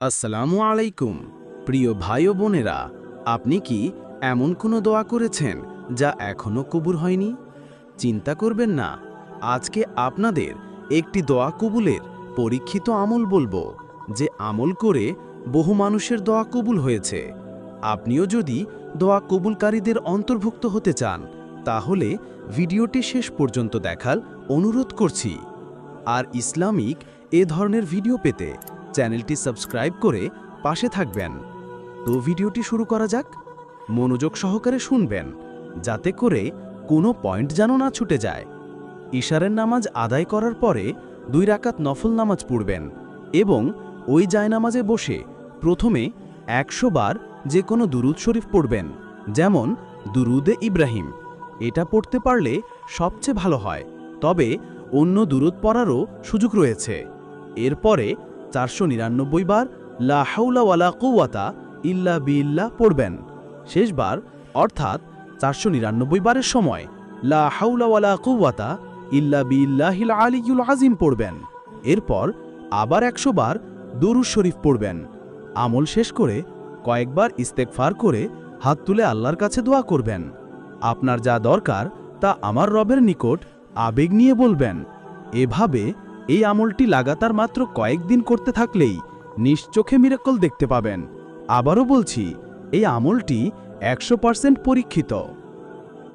আসসালামু আলাইকুম। প্রিয় ভাই ও বোনেরা, আপনি কি এমন কোনো দোয়া করেছেন যা এখনও কবুল হয়নি? চিন্তা করবেন না, আজকে আপনাদের একটি দোয়া কবুলের পরীক্ষিত আমল বলব, যে আমল করে বহু মানুষের দোয়া কবুল হয়েছে। আপনিও যদি দোয়া কবুলকারীদের অন্তর্ভুক্ত হতে চান, তাহলে ভিডিওটি শেষ পর্যন্ত দেখার অনুরোধ করছি। আর ইসলামিক এ ধরনের ভিডিও পেতে চ্যানেলটি সাবস্ক্রাইব করে পাশে থাকবেন। তো ভিডিওটি শুরু করা যাক। মনোযোগ সহকারে শুনবেন, যাতে করে কোনো পয়েন্ট যেন না ছুটে যায়। ইশারের নামাজ আদায় করার পরে দুই রাকাত নফল নামাজ পড়বেন এবং ওই জায়নামাজে বসে প্রথমে একশো বার যে কোনো দুরুদ শরীফ পড়বেন, যেমন দুরুদে ইব্রাহিম। এটা পড়তে পারলে সবচেয়ে ভালো হয়, তবে অন্য দুরুদ পড়ারও সুযোগ রয়েছে। এরপরে চারশো নিরানব্বই বার লা হাউলা ওয়ালা কৌয়াতা ইল্লা বিল্লা পড়বেন। শেষবার, অর্থাৎ চারশো নিরানব্বই বারের সময় লা হাউলা ওয়ালা কৌয়াতা ইল্লা বিল্লাহিল আলিউল আজিম পড়বেন। এরপর আবার একশো বার দরুজ শরীফ পড়বেন। আমল শেষ করে কয়েকবার ইস্তেকফার করে হাত তুলে আল্লাহর কাছে দোয়া করবেন। আপনার যা দরকার তা আমার রবের নিকট আবেগ নিয়ে বলবেন। এভাবে এই আমলটি লাগাতার মাত্র কয়েকদিন করতে থাকলেই নিশ্চোখে মিরাকল দেখতে পাবেন। আবারও বলছি, এই আমলটি একশো পরীক্ষিত।